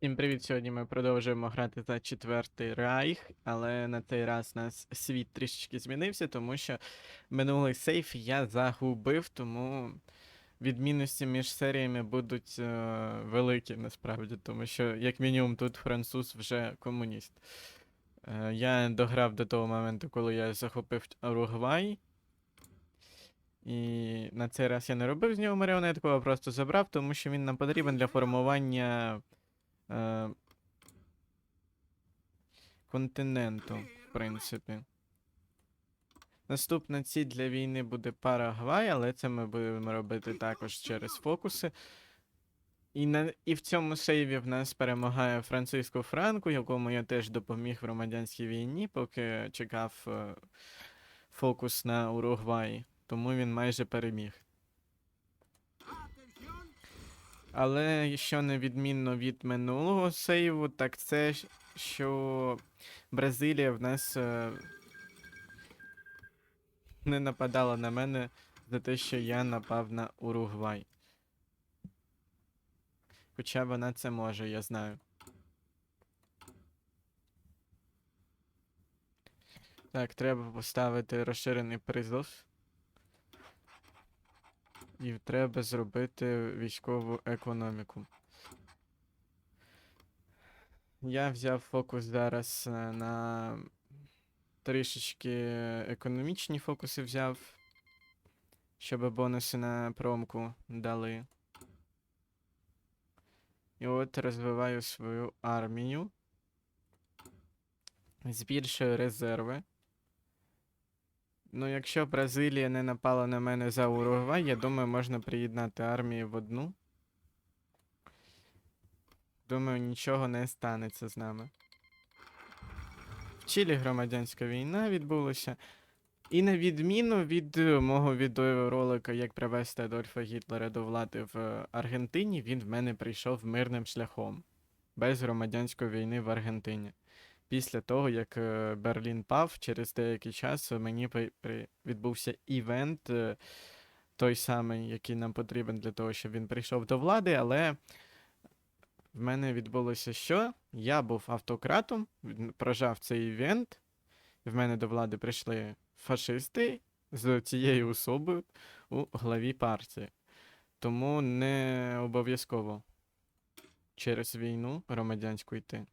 Всім привіт! Сьогодні ми продовжуємо грати за четвертий райх, але на цей раз нас світ трішечки змінився, тому що минулий сейф я загубив, тому відмінності між серіями будуть е, великі насправді, тому що, як мінімум, тут француз вже комуніст. Е, я дограв до того моменту, коли я захопив Уругвай. І на цей раз я не робив з нього маріонетку, а просто забрав, тому що він нам потрібен для формування е, континенту, в принципі. Наступна ціль для війни буде Парагвай, але це ми будемо робити також через фокуси. І, на, і в цьому сейві в нас перемагає Франциско Франко, якому я теж допоміг в громадянській війні, поки чекав е, фокус на Уругваї. Тому він майже переміг. Але що не відмінно від минулого сейву, так це що Бразилія в нас е, не нападала на мене за те, що я напав на Уругвай. Хоча вона це може, я знаю. Так, треба поставити розширений призов. І треба зробити військову економіку. Я взяв фокус зараз е, на трішечки економічні фокуси взяв, щоб бонуси на промку дали. І от розвиваю свою армію. Збільшую резерви. Ну, якщо Бразилія не напала на мене за Уругвай, я думаю, можна приєднати армії в одну. Думаю, нічого не станеться з нами. В Чилі громадянська війна відбулася. І на відміну від е, мого відеоролика, як привести Адольфа Гітлера до влади в е, Аргентині, він в мене прийшов мирним шляхом, без громадянської війни в Аргентині. Після того, як е, Берлін пав, через деякий час мені відбувся івент, е, той самий, який нам потрібен для того, щоб він прийшов до влади, але в мене відбулося що? Я був автократом, прожав цей івент, в мене до влади прийшли фашисти з цією особою у главі партії. Тому не обов'язково через війну громадянську йти.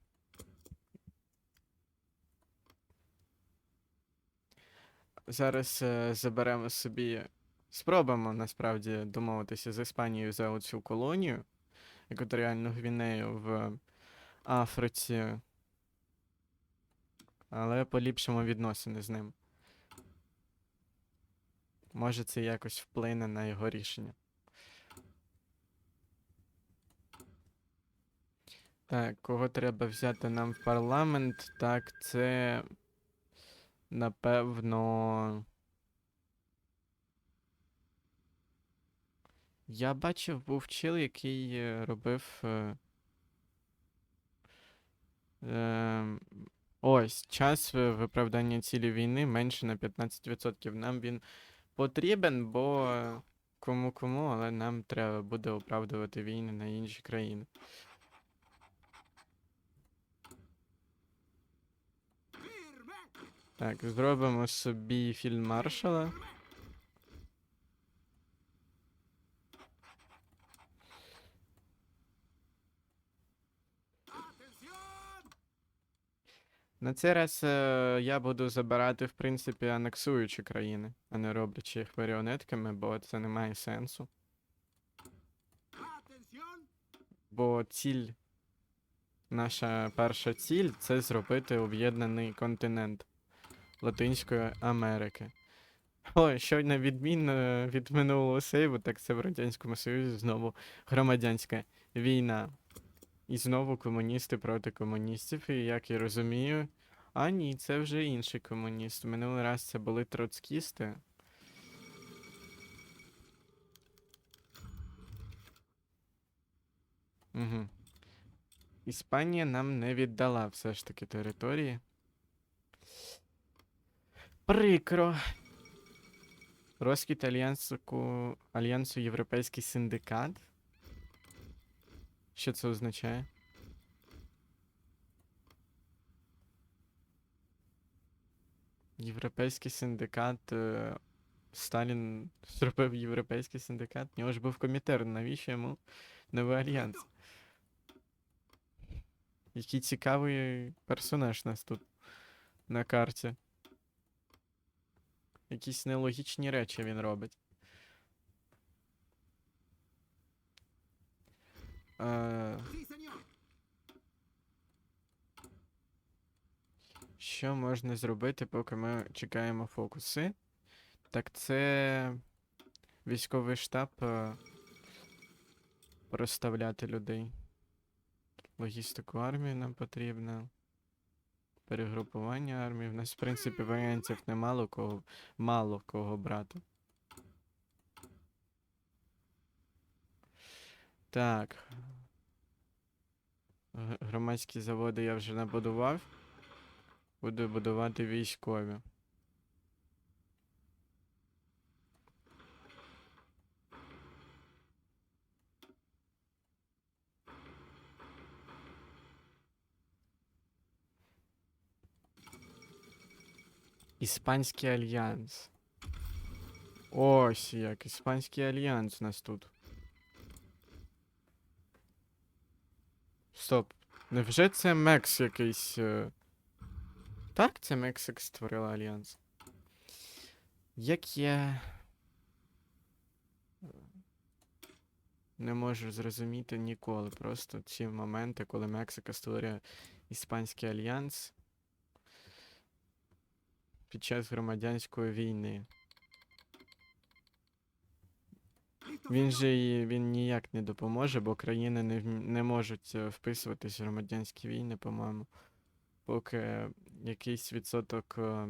Зараз е, заберемо собі. Спробуємо насправді домовитися з Іспанією за оцю колонію, екваторіальну Гвінею в Африці. Але поліпшимо відносини з ним. Може, це якось вплине на його рішення. Так, кого треба взяти нам в парламент? Так, це. Напевно. Я бачив, був чел, який е, робив. е, ем, ось, час виправдання цілі війни менше на 15%. Нам він потрібен, бо е, кому кому, але нам треба буде оправдувати війни на інші країни. Так, зробимо собі фільмаршала. На цей раз е, я буду забирати, в принципі, анексуючі країни, а не роблячи їх маріонетками, бо це не має сенсу. Бо ціль, наша перша ціль це зробити об'єднаний континент Латинської Америки. Ой, що на відмінно від минулого сейву, так це в Радянському Союзі знову громадянська війна. І знову комуністи проти комуністів, і як я розумію. А ні, це вже інший комуніст. Минулий раз це були троцкісти. Угу. Іспанія нам не віддала все ж таки території. Прикро. Розкіт Альянсу Альянсу Європейський синдикат. Що це означає? Європейський синдикат. Э, Сталін зробив європейський синдикат. Нього ж був комітер, навіщо йому новий альянс? Який цікавий персонаж нас тут на карті. Якісь нелогічні речі він робить. Е, Що можна зробити, поки ми чекаємо фокуси? Так це військовий штаб е, розставляти людей. Логістику армії нам потрібно. Перегрупування армії. В нас, в принципі, варіантів немало кого, мало кого брати. Так. Громадські заводи я вже набудував. Буду будувати військові. Іспанський альянс. Ось як, Іспанський альянс у нас тут. Стоп. Невже це Мекс якийсь. е, Так, це Мексик створила альянс. Як я. е, Не можу зрозуміти ніколи. Просто ці моменти, коли Мексика створює Іспанський альянс під час громадянської війни. Він же і він ніяк не допоможе, бо країни не, не можуть е, вписуватись в громадянські війни, по-моєму, поки якийсь відсоток е,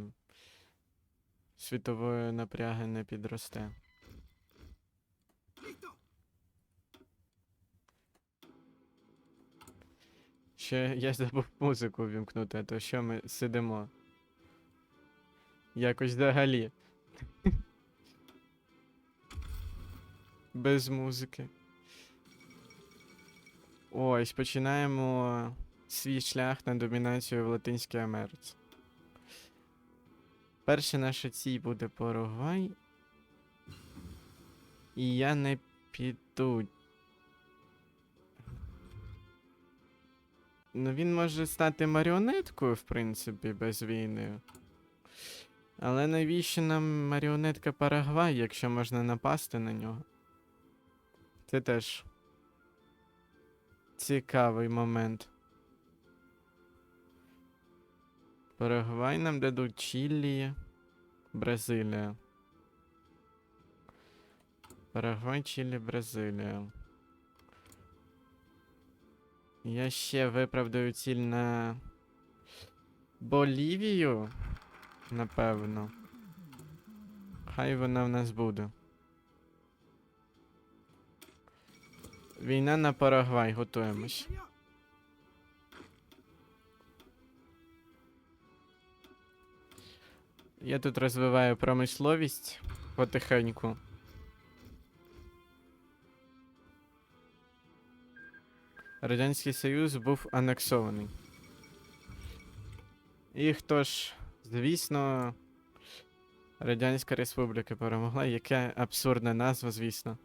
світової напряги не підросте. Ще я забув музику вімкнути, а то що ми сидимо? Якось взагалі. Без музики. Ось, починаємо свій шлях на домінацію в Латинській Америці. Перша наша ціль буде Парагвай. І я не піду. Ну, він може стати маріонеткою, в принципі, без війни. Але навіщо нам маріонетка Парагвай, якщо можна напасти на нього? Це теж цікавий момент. Парагвай нам дадуть Чилі, Бразилія. Парагвай, Чилі, Бразилія. Я ще виправдаю ціль на Болівію, напевно. Хай вона в нас буде. Війна на Парагвай, готуємось. Я тут розвиваю промисловість потихеньку. Радянський Союз був анексований. І хто ж, звісно, Радянська Республіка перемогла. Яка абсурдна назва, звісно.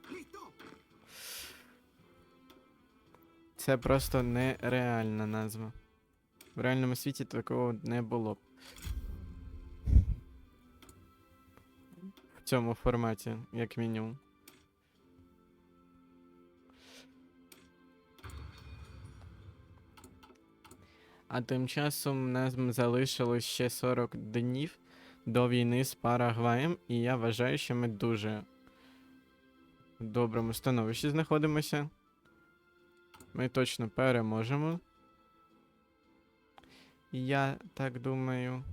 Це просто нереальна назва. В реальному світі такого не було б. В цьому форматі, як мінімум. А тим часом нам залишилось ще 40 днів до війни з Парагваєм, і я вважаю, що ми дуже в доброму становищі знаходимося. Ми точно переможемо. Я так думаю.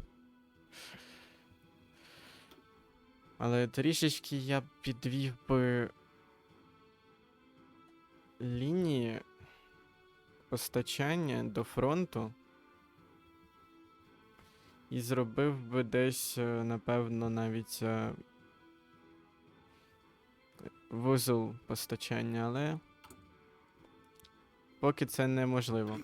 Але трішечки я підвів би лінії постачання до фронту. І зробив би десь, е, напевно, навіть е, вузол постачання, але поки це неможливо.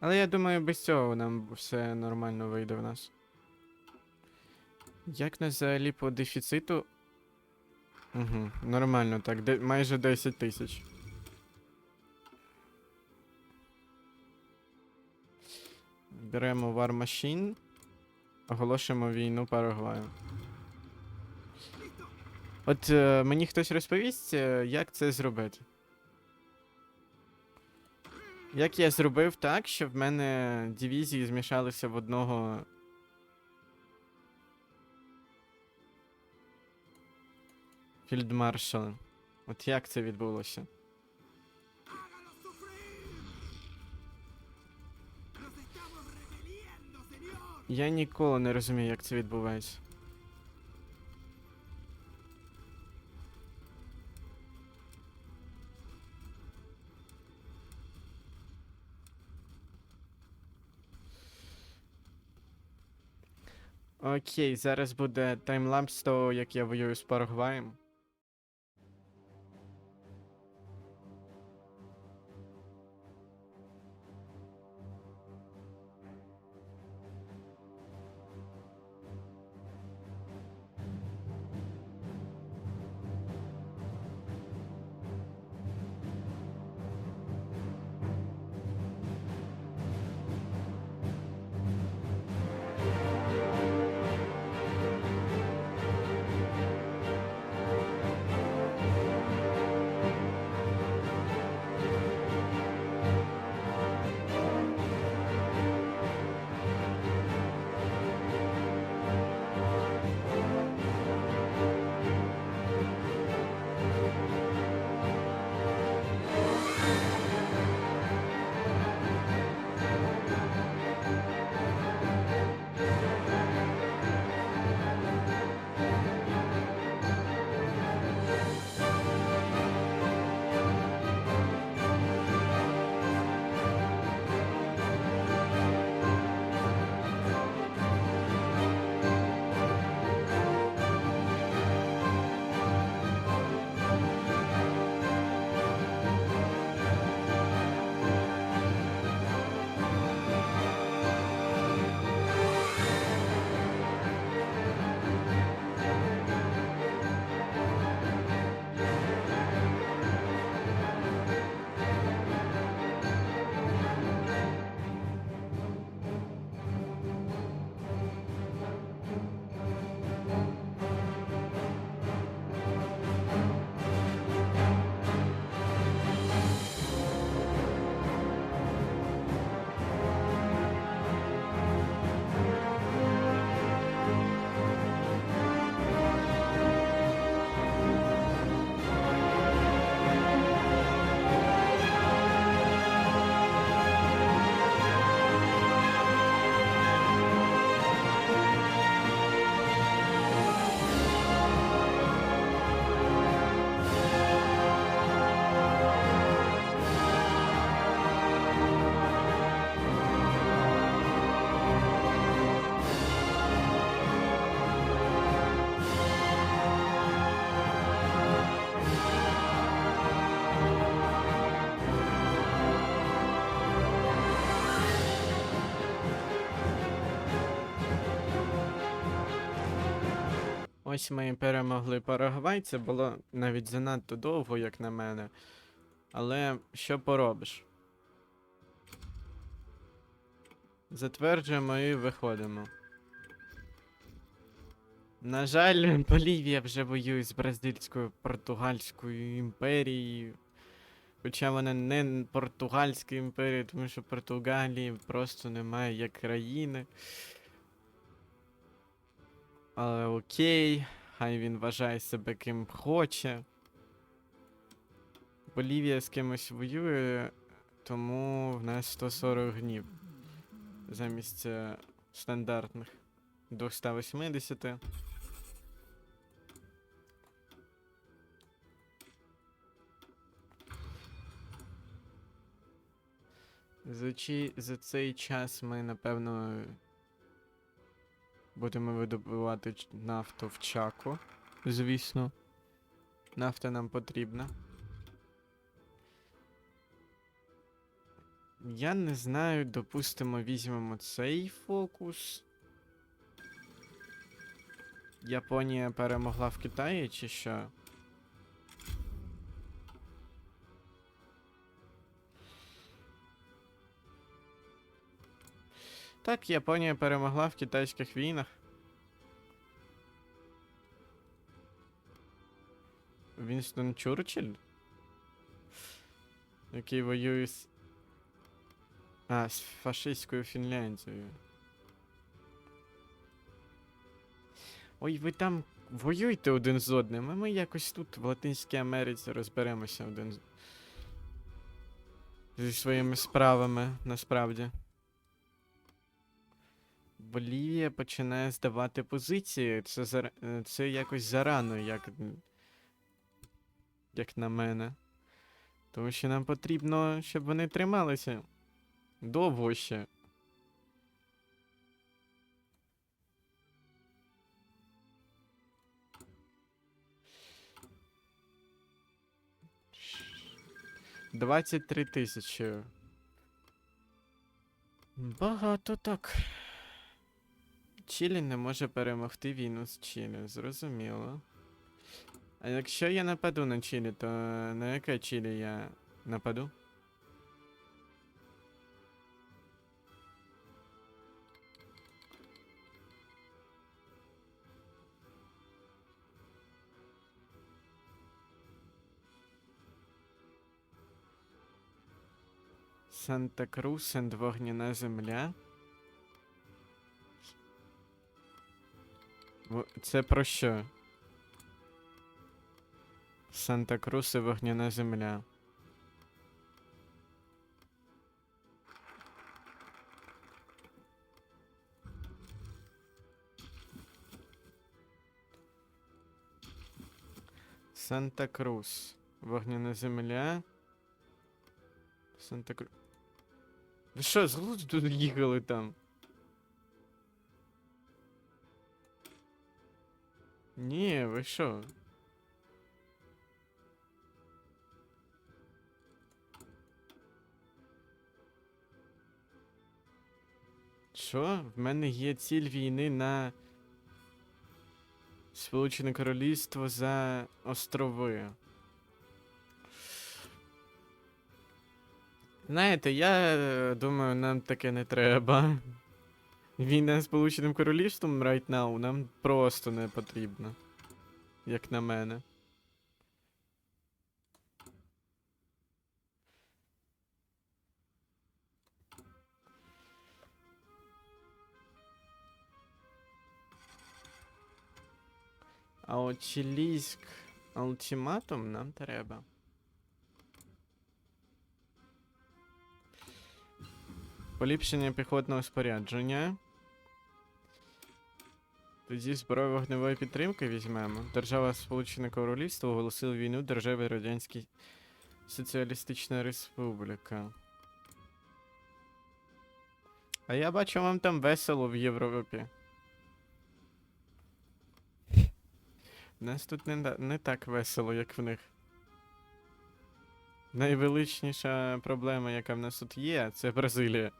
Але я думаю, без цього нам все нормально вийде в нас. Як нас взагалі по дефіциту? Угу, нормально так, де, майже 10 тисяч. Беремо War Machine, оголошуємо війну Парагваю. От е, мені хтось розповість, е, як це зробити. Як я зробив так, щоб в мене дивізії змішалися в одного. Фільдмаршала. От як це відбулося? Я ніколи не розумію, як це відбувається. Окей, зараз буде таймлапс того, як я воюю з Парагваєм. Ось ми перемогли Парагвай. Це було навіть занадто довго, як на мене. Але що поробиш? Затверджуємо і виходимо. На жаль, Болівія вже воює з бразильською португальською імперією. Хоча вона не португальська імперія, тому що Португалії просто немає як країни. Але окей, хай він вважає себе ким хоче. Болівія з кимось воює, тому в нас 140 днів. Замість е, стандартних 280. За, чи, за цей час ми, напевно, будемо видобувати нафту в чаку. Звісно. Нафта нам потрібна. Я не знаю, допустимо, візьмемо цей фокус. Японія перемогла в Китаї чи що? Так, Японія перемогла в китайських війнах. Вінстон Чурчилль? Який воює з. А, з фашистською Фінляндією. Ой, ви там воюйте один з одним, а ми якось тут в Латинській Америці розберемося один з... зі своїми справами, насправді. Болівія починає здавати позиції. Це, зар... е, це якось зарано, як... як на мене. Тому що нам потрібно, щоб вони трималися. Довго ще. Двадцять три тисячі. Багато так. Чилі не може перемогти війну з Чилі, зрозуміло. А якщо я нападу на Чилі, то на яке Чилі я нападу? Санта Крус вогняна земля. Це про що? Санта Крус і вогняна земля. Санта Крус. Вогняна земля. Санта Крус. Ви що, з тут їхали там? Ні, ви що? Що? В мене є ціль війни на Сполучене Королівство за острови. Знаєте, я е, думаю, нам таке не треба. Війна з Сполученим Королівством right now нам просто не потрібна. Як на мене. А от чилійськ ультиматум нам треба. Поліпшення піхотного спорядження. Тоді зброю вогневої підтримки візьмемо. Держава Сполучене Королівство оголосила війну державі Радянській Соціалістична Республіка. А я бачу, вам там весело в Європі. У нас тут не, не так весело, як в них. Найвеличніша проблема, яка в нас тут є, це Бразилія.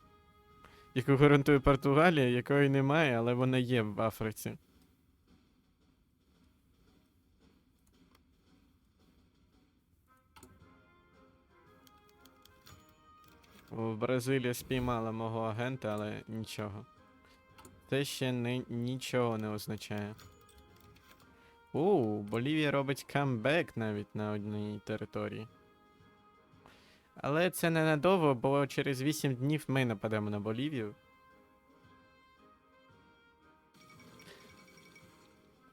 Яку гарантує Португалія, якої немає, але вона є в Африці. О, Бразилія спіймала мого агента, але нічого. Це ще не, нічого не означає. Оу, Болівія робить камбек навіть на одній території. Але це ненадовго, бо через 8 днів ми нападемо на Болівію.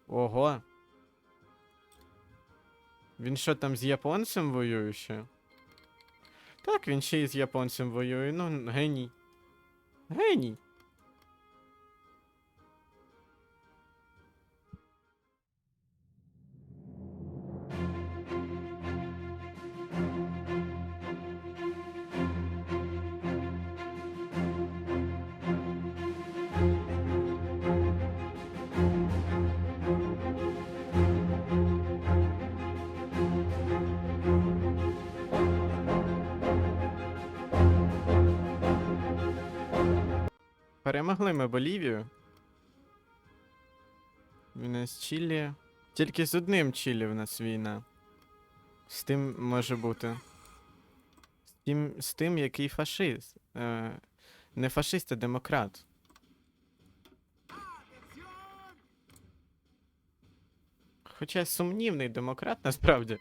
Ого. Він що там з японцем воює ще? Так, він ще й з японцем воює, ну, геній. Геній. Перемогли ми Болівію. У нас Чилі. Тільки з одним Чилі в нас війна. З тим може бути. З тим, з тим який фашист. Е, не фашист, а демократ. Хоча сумнівний демократ насправді.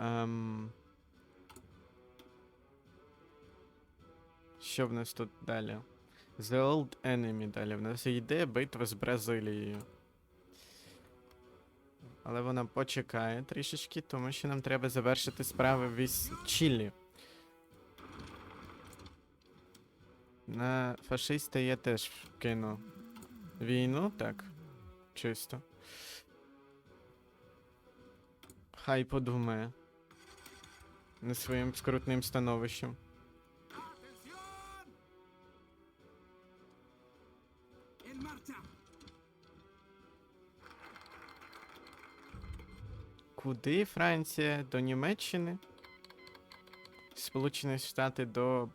Ем... Що в нас тут далі? The Old Enemy далі. В нас йде битва з Бразилією. Але вона почекає трішечки, тому що нам треба завершити справи в із Чилі. На фашиста я теж кину війну, так. Чисто. Хай подумає. Не своїм скрутним становищем. Куди Франція? До Німеччини? Сполучені Штати до.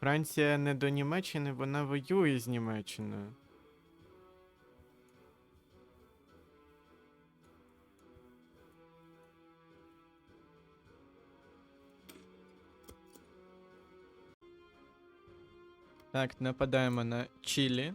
Франція не до Німеччини, вона воює з Німеччиною. Так, нападаємо на Чилі.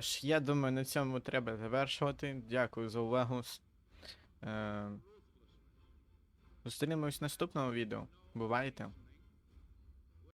Що ж, я думаю, на цьому треба завершувати. Дякую за увагу. Е... Зустрінемось в наступному відео. Бувайте!